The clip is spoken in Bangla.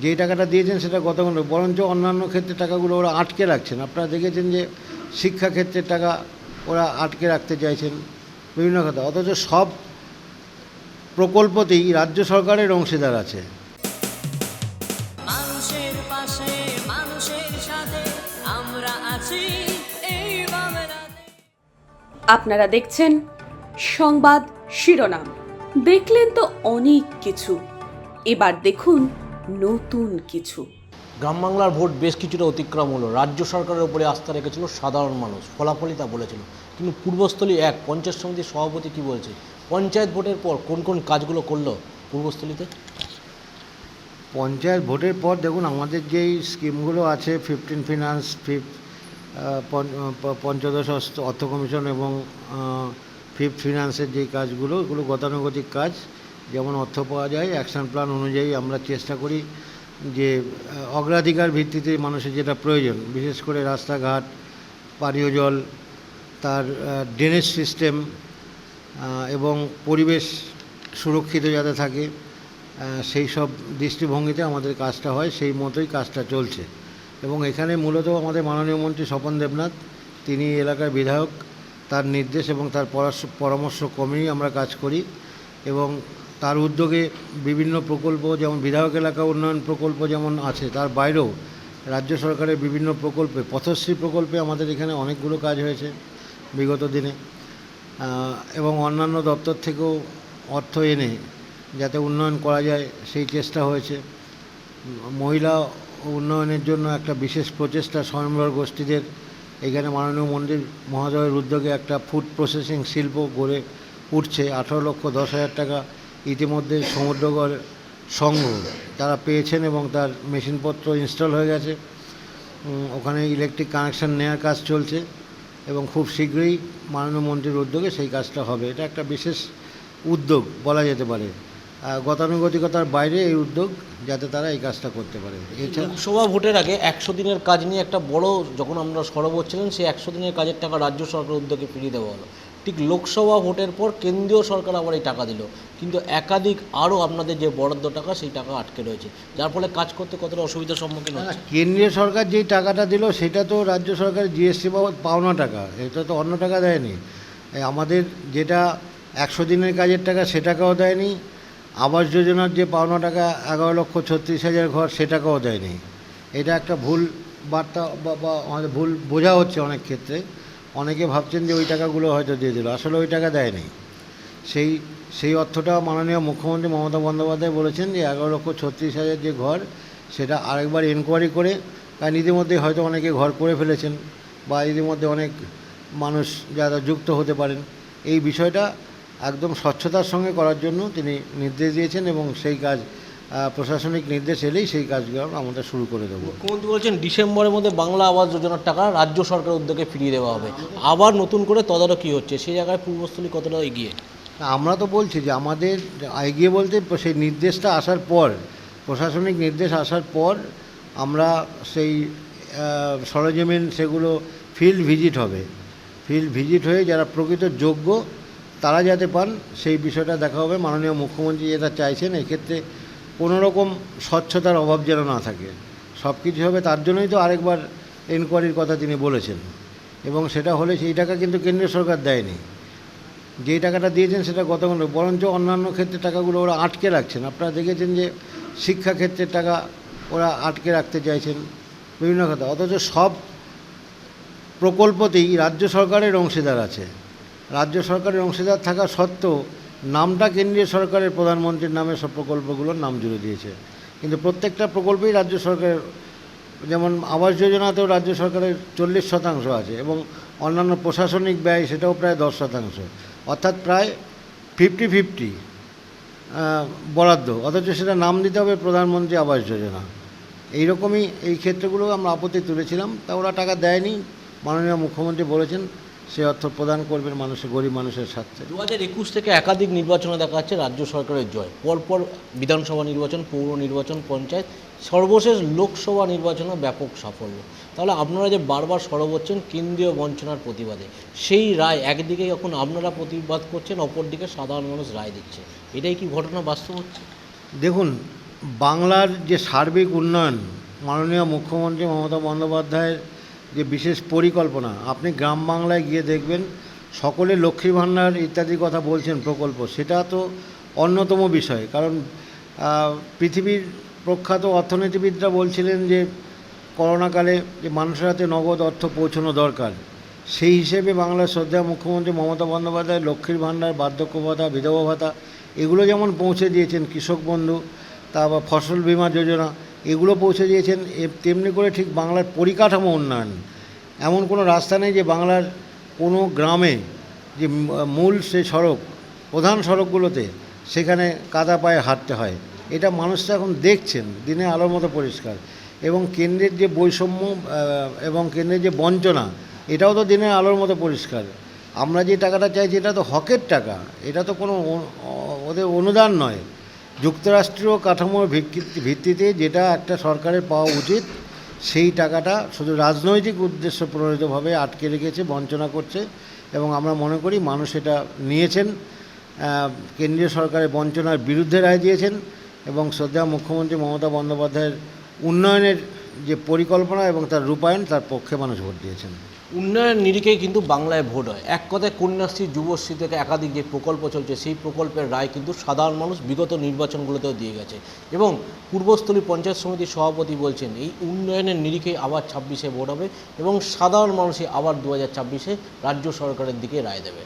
যেই টাকাটা দিয়েছেন সেটা গত বরঞ্চ অন্যান্য ক্ষেত্রে টাকাগুলো ওরা আটকে রাখছেন। আপনারা দেখেছেন যে শিক্ষা ক্ষেত্রের টাকা ওরা আটকে রাখতে চাইছেন বিভিন্ন কথা। অথচ সব প্রকল্পতেই রাজ্য সরকারের অংশীদার আছে। মানুষের পাশে মানুষের সাথে আমরা আছি আপনারা দেখছেন সংবাদ শিরোনাম। দেখলেন তো অনেক কিছু। এবার দেখুন নতুন কিছু। গ্রাম বাংলার ভোট বেশ কিছুটা অতিক্রম হলো। রাজ্য সরকারের উপরে আস্থা রেখেছিল সাধারণ মানুষ। ফলাফলই তা বলেছিল। কিন্তু পূর্বস্থলী এক পঞ্চায়েত সমিতির সভাপতি কি বলছে? পঞ্চায়েত ভোটের পর কোন কোন কাজগুলো করল পূর্বস্থলীতে? পঞ্চায়েত ভোটের পর দেখুন আমাদের যেই স্কিমগুলো আছে ফিফটিন ফিনান্স ফিফ পঞ্চদশ অর্থ কমিশন এবং ফিফথ ফিনান্সের যেই কাজগুলো ওগুলো গতানুগতিক কাজ। যেমন অর্থ পাওয়া যায় অ্যাকশন প্ল্যান অনুযায়ী আমরা চেষ্টা করি যে অগ্রাধিকার ভিত্তিতে মানুষের যেটা প্রয়োজন, বিশেষ করে রাস্তাঘাট, পানীয় জল, তার ড্রেনেজ সিস্টেম এবং পরিবেশ সুরক্ষিত যাতে থাকে সেই সব দৃষ্টিভঙ্গিতে আমাদের কাজটা হয়, সেই মতোই কাজটা চলছে। এবং এখানে মূলত আমাদের মাননীয় মন্ত্রী স্বপন দেবনাথ, তিনি এলাকার বিধায়ক, তার নির্দেশ এবং তার পরামর্শ ক্রমেই আমরা কাজ করি এবং তার উদ্যোগে বিভিন্ন প্রকল্প, যেমন বিধায়ক এলাকা উন্নয়ন প্রকল্প যেমন আছে, তার বাইরেও রাজ্য সরকারের বিভিন্ন প্রকল্পে, পথশ্রী প্রকল্পে আমাদের এখানে অনেকগুলো কাজ হয়েছে বিগত দিনে। এবং অন্যান্য দপ্তর থেকেও অর্থ এনে যাতে উন্নয়ন করা যায় সেই চেষ্টা হয়েছে। মহিলা উন্নয়নের জন্য একটা বিশেষ প্রচেষ্টা স্বয়ংবর গোষ্ঠীদের। এখানে মাননীয় মন্দির মহোদয়ের উদ্যোগে একটা ফুড প্রসেসিং শিল্প গড়ে উঠছে, আঠারো লক্ষ দশ হাজার টাকা। ইতিমধ্যে সমুদ্রগড় সংঘ তারা পেয়েছেন এবং তার মেশিনপত্র ইনস্টল হয়ে গেছে। ওখানে ইলেকট্রিক কানেকশন নেওয়ার কাজ চলছে এবং খুব শীঘ্রই মাননীয় মন্ত্রীর উদ্যোগে সেই কাজটা হবে। এটা একটা বিশেষ উদ্যোগ বলা যেতে পারে। গতানুগতিকতার বাইরে এই উদ্যোগ যাতে তারা এই কাজটা করতে পারে। লোকসভা ভোটের আগে একশো দিনের কাজ নিয়ে একটা বড় যখন আমরা সরব হচ্ছিলেন সেই একশো দিনের কাজের টাকা রাজ্য সরকার উদ্যোগে ফিরিয়ে দেওয়া হলো। ঠিক লোকসভা ভোটের পর কেন্দ্রীয় সরকার আবার এই টাকা দিল। কিন্তু একাধিক আরও আপনাদের যে বরাদ্দ টাকা, সেই টাকা আটকে রয়েছে। যার ফলে কাজ করতে কতটা অসুবিধার সম্মুখীন হচ্ছে? কেন্দ্রীয় সরকার যেই টাকাটা দিল, সেটা তো রাজ্য সরকারের জিএসটি বাবদ পাওনা টাকা। এটা তো অন্য টাকা দেয়নি। আমাদের যেটা একশো দিনের কাজের টাকা সে টাকাও দেয়নি। আবাস যোজনার যে পাওনা টাকা, এগারো লক্ষ ছত্রিশ হাজার ঘর সে টাকাও দেয়নি। এটা একটা ভুল বার্তা বা, আমাদের ভুল বোঝা হচ্ছে অনেক ক্ষেত্রে। অনেকে ভাবছেন যে ওই টাকাগুলো হয়তো দিয়ে দিল। আসলে ওই টাকা দেয়নি সেই সেই অর্থটা মাননীয় মুখ্যমন্ত্রী মমতা বন্দ্যোপাধ্যায় বলেছেন যে এগারো লক্ষ ছত্রিশ হাজার যে ঘর, সেটা আরেকবার এনকোয়ারি করে, কারণ ইতিমধ্যে হয়তো অনেকে ঘর করে ফেলেছেন বা ইতিমধ্যে অনেক মানুষ যারা যুক্ত হতে পারেন। এই বিষয়টা একদম স্বচ্ছতার সঙ্গে করার জন্য তিনি নির্দেশ দিয়েছেন এবং সেই কাজ প্রশাসনিক নির্দেশ এলেই সেই কাজগুলো আমরা শুরু করে দেবো। মুখ্যমন্ত্রী বলছেন ডিসেম্বরের মধ্যে বাংলা আবাস যোজনার টাকা রাজ্য সরকার উদ্যোগে ফিরিয়ে দেওয়া হবে। আবার নতুন করে তদারকি হচ্ছে সেই জায়গায় পূর্বস্থলী কতটা এগিয়ে? আমরা তো বলছি যে আমাদের এগিয়ে বলতে সেই নির্দেশটা আসার পর প্রশাসনিক নির্দেশ আসার পর আমরা সেই সরজমিন সেগুলো ফিল্ড ভিজিট হবে। ফিল্ড ভিজিট হয়ে যারা প্রকৃত যোগ্য তারা যাতে পান সেই বিষয়টা দেখা হবে। মাননীয় মুখ্যমন্ত্রী যেটা চাইছেন এক্ষেত্রে কোনো রকম স্বচ্ছতার অভাব যেন না থাকে। সব কিছু হবে, তার জন্যই তো আরেকবার এনকোয়ারির কথা তিনি বলেছেন। এবং সেটা হলে সেই টাকা কিন্তু কেন্দ্রীয় সরকার দেয়নি। যেই টাকাটা দিয়েছেন সেটা গত বরঞ্চ অন্যান্য ক্ষেত্রে টাকাগুলো ওরা আটকে রাখছেন। আপনারা দেখেছেন যে শিক্ষা ক্ষেত্রের টাকা ওরা আটকে রাখতে চাইছেন বিভিন্ন কথা। অথচ সব প্রকল্পতেই রাজ্য সরকারের অংশীদার আছে। রাজ্য সরকারের অংশীদার থাকা সত্ত্বেও নামটা কেন্দ্রীয় সরকারের প্রধানমন্ত্রীর নামে সব প্রকল্পগুলোর নাম জুড়ে দিয়েছে। কিন্তু প্রত্যেকটা প্রকল্পেই রাজ্য সরকারের, যেমন আবাস যোজনাতেও রাজ্য সরকারের চল্লিশ শতাংশ আছে এবং অন্যান্য প্রশাসনিক ব্যয় সেটাও প্রায় দশ শতাংশ। অর্থাৎ প্রায় ফিফটি ফিফটি বরাদ্দ। অথচ সেটা নাম দিতে হবে প্রধানমন্ত্রী আবাস যোজনা। এইরকমই এই ক্ষেত্রগুলো আমরা আপত্তি তুলেছিলাম, তা ওরা টাকা দেয়নি। মাননীয় মুখ্যমন্ত্রী বলেছেন সে অর্থ প্রদান করবেন মানুষের গরিব মানুষের স্বার্থে। দু হাজার একুশ থেকে একাধিক নির্বাচনে দেখা যাচ্ছে রাজ্য সরকারের জয়। পরপর বিধানসভা নির্বাচন পৌর নির্বাচন পঞ্চায়েত সর্বশেষ লোকসভা নির্বাচনে ব্যাপক সাফল্য। তাহলে আপনারা যে বারবার সরব হচ্ছেন কেন্দ্রীয় বঞ্চনার প্রতিবাদে সেই রায় একদিকে যখন আপনারা প্রতিবাদ করছেন অপরদিকে সাধারণ মানুষ রায় দিচ্ছে। এটাই কি ঘটনা বাস্তব হচ্ছে? দেখুন বাংলার যে সার্বিক উন্নয়ন মাননীয় মুখ্যমন্ত্রী মমতা বন্দ্যোপাধ্যায়ের যে বিশেষ পরিকল্পনা, আপনি গ্রাম বাংলায় গিয়ে দেখবেন সকলে লক্ষ্মী ভাণ্ডার ইত্যাদি কথা বলছেন প্রকল্প, সেটা তো অন্যতম বিষয়। কারণ পৃথিবীর প্রখ্যাত অর্থনীতিবিদরা বলছিলেন যে, করোনাকালে যে মানুষের হাতে নগদ অর্থ পৌঁছানো দরকার, সেই হিসেবে বাংলার শ্রদ্ধা মুখ্যমন্ত্রী মমতা বন্দ্যোপাধ্যায়, লক্ষ্মীর ভাণ্ডার বার্ধক্য ভাতা, বিধবা ভাতা, এগুলো যেমন পৌঁছে দিয়েছেন কৃষক বন্ধু তারপর ফসল বীমা যোজনা এগুলো পৌঁছে দিয়েছেন। তেমনি করে ঠিক বাংলার পরিকাঠামো উন্নয়ন। এমন কোনো রাস্তা নেই যে বাংলার কোনো গ্রামে যে মূল সে সড়ক, প্রধান সড়কগুলোতে সেখানে কাদা পায়ে হাঁটতে হয়। এটা মানুষরা এখন দেখছেন দিনে আলোর মতো পরিষ্কার। এবং কেন্দ্রের যে বৈষম্য এবং কেন্দ্রের যে বঞ্চনা, এটাও তো দিনের আলোর মতো পরিষ্কার। আমরা যে টাকাটা চাইছি, এটা তো হকের টাকা। এটা তো কোনো ওদের অনুদান নয়। যুক্তরাষ্ট্রীয় কাঠামোর ভিত্তি- ভিত্তিতে যেটা একটা সরকারের পাওয়া উচিত, সেই টাকাটা শুধু রাজনৈতিক উদ্দেশ্য প্রণোদিতভাবে আটকে রেখেছে, বঞ্চনা করছে এবং আমরা মনে করি মানুষ এটা নিয়েছেন কেন্দ্রীয় সরকারের বঞ্চনার বিরুদ্ধে রায় দিয়েছেন এবং শ্রদ্ধা মুখ্যমন্ত্রী মমতা বন্দ্যোপাধ্যায়ের উন্নয়নের যে পরিকল্পনা এবং তার রূপায়ণ, তার পক্ষে মানুষ ভোট দিয়েছেন। উন্নয়ন নিরিখেই কিন্তু বাংলায় ভোট হয়। এক কথায় কন্যাশ্রী, যুবশ্রী থেকে একাধিক যে প্রকল্প চলছে, সেই প্রকল্পের রায় কিন্তু সাধারণ মানুষ বিগত নির্বাচনগুলোতেও দিয়ে গেছে। এবং পূর্বস্থলী পঞ্চায়েত সমিতির সভাপতি বলছেন, এই উন্নয়নের নিরিখেই আবার ছাব্বিশে ভোট হবে এবং সাধারণ মানুষই আবার দু হাজার রাজ্য সরকারের দিকে রায় দেবে।